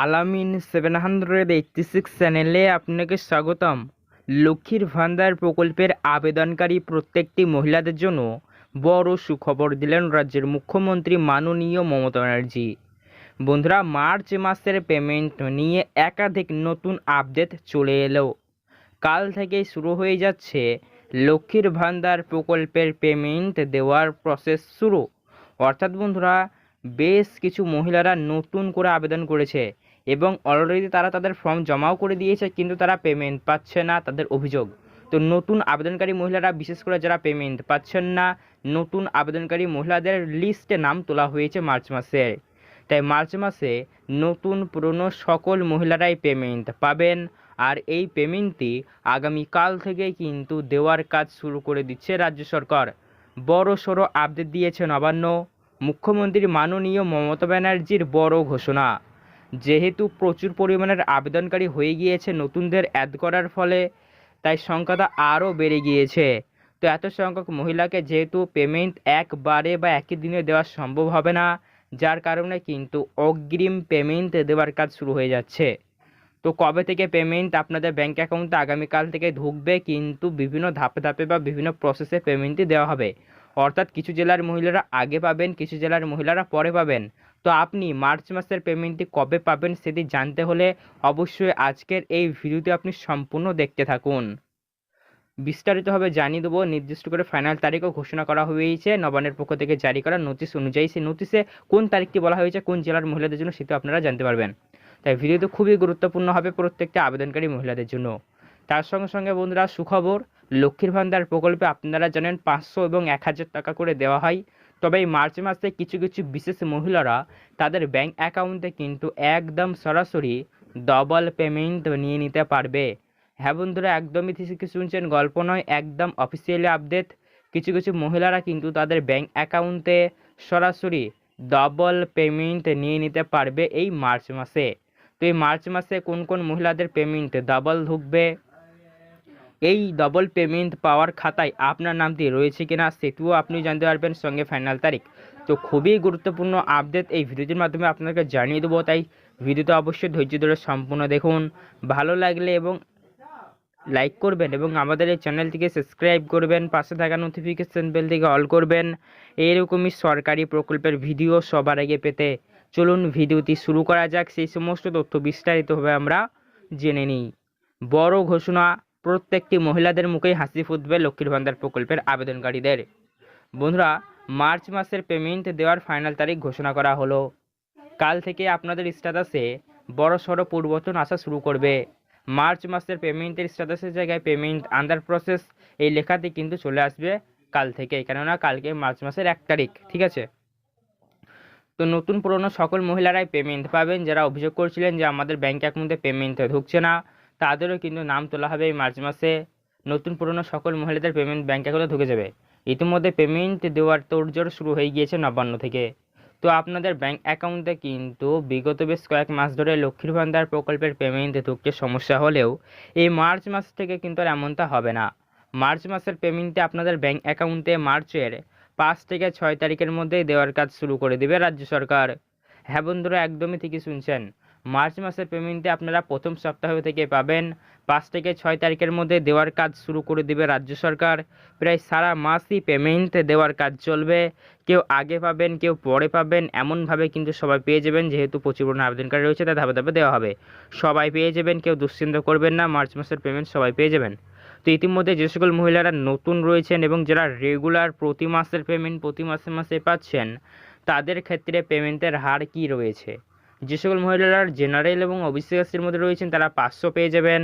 আলামিন seven hundred eighty six চ্যানেলে আপনাকে স্বাগতম। লক্ষ্মীর ভান্ডার প্রকল্পের আবেদনকারী প্রত্যেকটি মহিলাদের জন্য বড় সুখবর দিলেন রাজ্যের মুখ্যমন্ত্রী মাননীয় মমতা ব্যানার্জি। বন্ধুরা, মার্চ মাসের পেমেন্ট নিয়ে একাধিক নতুন আপডেট চলে এলো। কাল থেকেই শুরু হয়ে যাচ্ছে লক্ষ্মীর ভান্ডার প্রকল্পের পেমেন্ট দেওয়ার প্রসেস শুরু। অর্থাৎ বন্ধুরা, বেশ কিছু মহিলারা নতুন করে আবেদন করেছে। এবং অলরেডি তারা তাদের ফর্ম জমাও করে দিয়েছে, কিন্তু তারা পেমেন্ট পাচ্ছে না তাদের অভিযোগ। তো নতুন আবেদনকারী মহিলারা, বিশেষ করে যারা পেমেন্ট পাচ্ছেন না, নতুন আবেদনকারী মহিলাদের লিস্টে নাম তোলা হয়েছে মার্চ মাসে। তাই মার্চ মাসে নতুন পুরনো সকল মহিলারাই পেমেন্ট পাবেন, আর এই পেমেন্টটি আগামীকাল থেকে কিন্তু দেওয়ার কাজ শুরু করে দিচ্ছে রাজ্য সরকার। বড় সড়ো আপডেট দিয়েছে নবান্ন। মুখ্যমন্ত্রী মাননীয় মমতা ব্যানার্জির বড় ঘোষণা। যেহেতু প্রচুর পরিমাণের আবেদনকারী হয়ে গিয়েছে, নতুনদের অ্যাড করার ফলে তাই সংখ্যাটা আরও বেড়ে গিয়েছে। তো এত সংখ্যক মহিলাকে যেহেতু পেমেন্ট একবারে বা একই দিনে দেওয়া সম্ভব হবে না, যার কারণে কিন্তু অগ্রিম পেমেন্ট দেওয়ার কাজ শুরু হয়ে যাচ্ছে। তো কবে থেকে পেমেন্ট আপনাদের ব্যাঙ্ক অ্যাকাউন্টে আগামীকাল থেকে ঢুকবে কিন্তু বিভিন্ন ধাপে ধাপে বা বিভিন্ন প্রসেসে পেমেন্টই দেওয়া হবে। অর্থাৎ কিছু জেলার মহিলারা আগে পাবেন, কিছু জেলার মহিলারা পরে পাবেন। তো আপনি মার্চ মাসের পেমেন্টটি কবে পাবেন সেটি জানতে হলে অবশ্যই আজকের এই ভিডিওটি আপনি সম্পূর্ণ দেখতে থাকুন। বিস্তারিতভাবে জানিয়ে দেবো, নির্দিষ্ট করে ফাইনাল তারিখও ঘোষণা করা হয়েছে। নবান্নের পক্ষ থেকে জারি করা নোটিশ অনুযায়ী সেই নোটিশে কোন তারিখটি বলা হয়েছে, কোন জেলার মহিলাদের জন্য সেটা আপনারা জানতে পারবেন। তাই ভিডিওটি খুবই গুরুত্বপূর্ণ হবে প্রত্যেকটা আবেদনকারী মহিলাদের জন্য। তার সঙ্গে সঙ্গে বন্ধুরা, সুখবর, লক্ষ্মীর ভান্ডার প্রকল্পে আপনারা জানেন পাঁচশো এবং এক হাজার টাকা করে দেওয়া হয়। তবে এই মার্চ মাসে কিছু কিছু বিশেষ মহিলারা তাদের ব্যাংক অ্যাকাউন্টে কিন্তু একদম সরাসরি ডবল পেমেন্ট নিয়ে নিতে পারবে। হ্যাঁ বন্ধুরা, একদমই ঠিক শুনছেন, গল্প নয়, একদম অফিসিয়ালি আপডেট কিছু কিছু মহিলারা কিন্তু তাদের ব্যাংক অ্যাকাউন্টে সরাসরি ডবল পেমেন্ট নিয়ে নিতে পারবে এই মার্চ মাসে। তো এই মার্চ মাসে কোন কোন মহিলাদের পেমেন্ট ডাবল ঢুকবে? এই ডবল পেমেন্ট পাওয়ার খাতায় আপনার নামটি রয়েছে কিনা সেটিও আপনি জানতে পারবেন সঙ্গে ফাইনাল তারিখ। তো খুবই গুরুত্বপূর্ণ আপডেট এই ভিডিওটির মাধ্যমে আপনাকে জানিয়ে দেবো, তাই ভিডিওটা অবশ্যই ধৈর্য ধরে সম্পূর্ণ দেখুন। ভালো লাগলে এবং লাইক করবেন এবং আমাদের এই চ্যানেলটিকে সাবস্ক্রাইব করবেন, পাশে থাকা নোটিফিকেশন বেল থেকে অল করবেন। এইরকমই সরকারি প্রকল্পের ভিডিও সবার আগে পেতে চলুন ভিডিওটি শুরু করা যাক। সেই সমস্ত তথ্য বিস্তারিতভাবে আমরা জেনে নিই। বড় ঘোষণা প্রত্যেকটি মহিলাদের মুখেই হাসি ফুটবে লক্ষ্মীর ভান্ডার প্রকল্পের আবেদনকারীদের। বন্ধুরা, মার্চ মাসের পেমেন্ট দেওয়ার ফাইনাল তারিখ ঘোষণা করা হলো। কাল থেকে আপনাদের স্ট্যাটাসে বড় সড়ো পরিবর্তন আসা শুরু করবে। মার্চ মাসের পেমেন্টের স্ট্যাটাসের জায়গায় পেমেন্ট আন্ডার প্রসেস এই লেখাটি কিন্তু চলে আসবে কাল থেকে, কেননা কালকে মার্চ মাসের এক তারিখ, ঠিক আছে? তো নতুন পুরনো সকল মহিলারাই পেমেন্ট পাবেন। যারা অভিযোগ করছিলেন যে আমাদের ব্যাঙ্ক অ্যাকাউন্টে পেমেন্ট ঢুকছে না তাদেরও কিন্তু নাম তোলা হবে এই মার্চ মাসে। নতুন পুরনো সকল মহিলাদের পেমেন্ট ব্যাঙ্ক অ্যাকাউন্টে ঢুকে যাবে। ইতিমধ্যে পেমেন্ট দেওয়ার তোড়জোড় শুরু হয়ে গিয়েছে নবান্ন থেকে। তো আপনাদের ব্যাঙ্ক অ্যাকাউন্টে কিন্তু বিগত বেশ কয়েক মাস ধরে লক্ষ্মীর ভান্ডার প্রকল্পের পেমেন্ট ঢুকতে সমস্যা হলেও এই মার্চ মাস থেকে কিন্তু আর এমনটা হবে না। মার্চ মাসের পেমেন্টে আপনাদের ব্যাঙ্ক অ্যাকাউন্টে মার্চের পাঁচ থেকে ছয় তারিখের মধ্যেই দেওয়ার কাজ শুরু করে দেবে রাজ্য সরকার। হ্যাঁ বন্ধুরা, একদমই ঠিকই শুনছেন। মার্চ মাসের পেমেন্টে আপনারা প্রথম সপ্তাহ থেকে পাবেন। পাঁচ থেকে ছয় তারিখের মধ্যে দেওয়ার কাজ শুরু করে দেবে রাজ্য সরকার। প্রায় সারা মাসই পেমেন্ট দেওয়ার কাজ চলবে। কেউ আগে পাবেন, কেউ পরে পাবেন, এমনভাবে কিন্তু সবাই পেয়ে যাবেন, যেহেতু প্রচুর পরিমাণে আবেদনকারী রয়েছে, তাই ধাপে ধাপে দেওয়া হবে। সবাই পেয়ে যাবেন, কেউ দুশ্চিন্তা করবেন না, মার্চ মাসের পেমেন্ট সবাই পেয়ে যাবেন। তো ইতিমধ্যে যে সকল মহিলারা নতুন রয়েছেন এবং যারা রেগুলার প্রতি মাসের পেমেন্ট, প্রতি মাসে মাসে পাচ্ছেন, তাদের ক্ষেত্রে পেমেন্টের হার কি রয়েছে? যে সকল মহিলারা জেনারেল এবং ওবিসি কাস্টের মধ্যে রয়েছেন, তারা পাঁচশো পেয়ে যাবেন।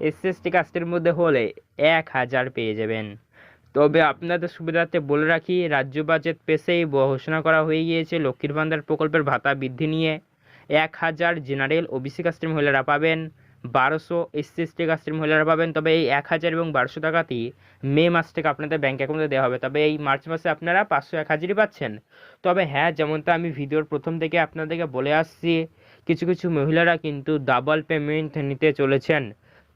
এসএসটি এসটি কাস্টের মধ্যে হলে এক হাজার পেয়ে যাবেন। তবে আপনাদের সুবিধার্থে বলে রাখি, রাজ্য বাজেট পেশেই ঘোষণা করা হয়ে গিয়েছে লক্ষ্মীর ভান্ডার প্রকল্পের ভাতা বৃদ্ধি নিয়ে। এক হাজার জেনারেল ওবিসি কাস্টের মহিলারা পাবেন। বারোশো এসসি এসটি কাস্টের মহিলারা পাবেন। তবে এই এক হাজার এবং বারোশো টাকাটি মে মাস থেকে আপনাদের ব্যাঙ্ক অ্যাকাউন্টে দেওয়া হবে। তবে এই মার্চ মাসে আপনারা পাঁচশো এক হাজারই পাচ্ছেন। তবে হ্যাঁ যেমনটা আমি ভিডিওর প্রথম থেকে আপনাদেরকে বলে আসছি, কিছু কিছু মহিলারা কিন্তু ডাবল পেমেন্ট নিতে চলেছেন।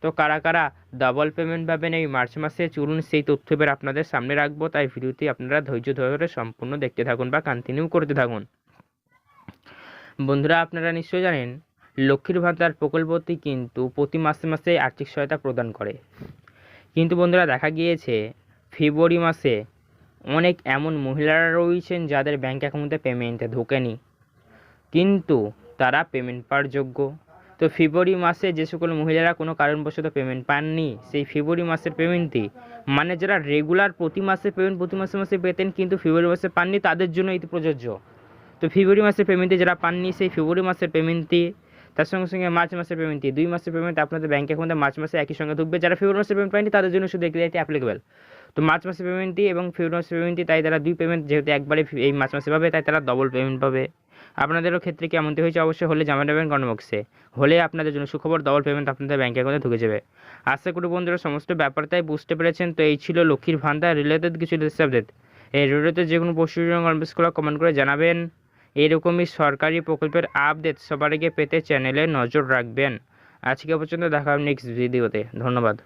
তো কারা কারা ডাবল পেমেন্ট পাবেন এই মার্চ মাসে, চলুন সেই তথ্য এবার আপনাদের সামনে রাখব। তাই ভিডিওটি আপনারা ধৈর্য ধরে সম্পূর্ণ দেখতে থাকুন বা কন্টিনিউ করতে থাকুন। বন্ধুরা, আপনারা নিশ্চয়ই জানেন লক্ষ্মীর ভান্ডার প্রকল্পটি কিন্তু প্রতি মাসে মাসে আর্থিক সহায়তা প্রদান করে। কিন্তু বন্ধুরা, দেখা গিয়েছে ফেব্রুয়ারি মাসে অনেক এমন মহিলারা রয়েছেন যাদের ব্যাঙ্ক অ্যাকাউন্টে পেমেন্টে ঢোকেনি। কিন্তু তারা পেমেন্ট পাওয়ার যোগ্য। তো ফেব্রুয়ারি মাসে যে সকল মহিলারা কোনো কারণবশত পেমেন্ট পাননি, সেই ফেব্রুয়ারি মাসের পেমেন্টটি মানে যারা রেগুলার প্রতি মাসে পেমেন্ট প্রতি মাসে মাসে পেতেন কিন্তু ফেব্রুয়ারি মাসে পাননি, তাদের জন্য এটি প্রযোজ্য। তো ফেব্রুয়ারি মাসের পেমেন্টটি যারা পাননি, সেই ফেব্রুয়ারি মাসের পেমেন্টটি তার সঙ্গে সঙ্গে মার্চ মাসের পেমেন্টটি দুই মাসের পেমেন্ট আপনাদের ব্যাঙ্ক অ্যাকাউন্টে মার্চ মাসে একই সঙ্গে ঢুকবে। যারা ফেব্রুয়ারি মাসের পেমেন্ট পায়নি, তাদের জন্য শুধু এটি অ্যাপ্লিকেবল তো মার্চ মাসের পেমেন্টটি এবং ফেব্রুয়ারি মাসের পেমেন্টটি তাই তারা দুই পেমেন্ট যেহেতু একবারে এই মার্চ মাসে পাবে, তাই তারা ডবল পেমেন্ট পাবে। আপনাদেরও ক্ষেত্রে কি এমনটি হয়েছে? অবশ্যই হলে জামা নেবেন কমেন্ট বক্সে হলে আপনাদের জন্য সুখবর ডবল পেমেন্ট আপনাদের ব্যাঙ্ক অ্যাকাউন্টে ঢুকে যাবে। আশা করি বন্ধুরা সমস্ত ব্যাপারটাই বুঝতে পেরেছেন। তো এই ছিল লক্ষ্মীর ভান্ডার রিলেটেড কিছু আপডেট এই ভিডিওতে যে কোনো প্রশ্ন কমেন্ট করে জানাবেন। এরকমই সরকারি প্রকল্পের আপডেট সবার আগে পেতে চ্যানেলে নজর রাখবেন। আজকে পর্যন্ত দেখা হবে নেক্সট ভিডিওতে ধন্যবাদ।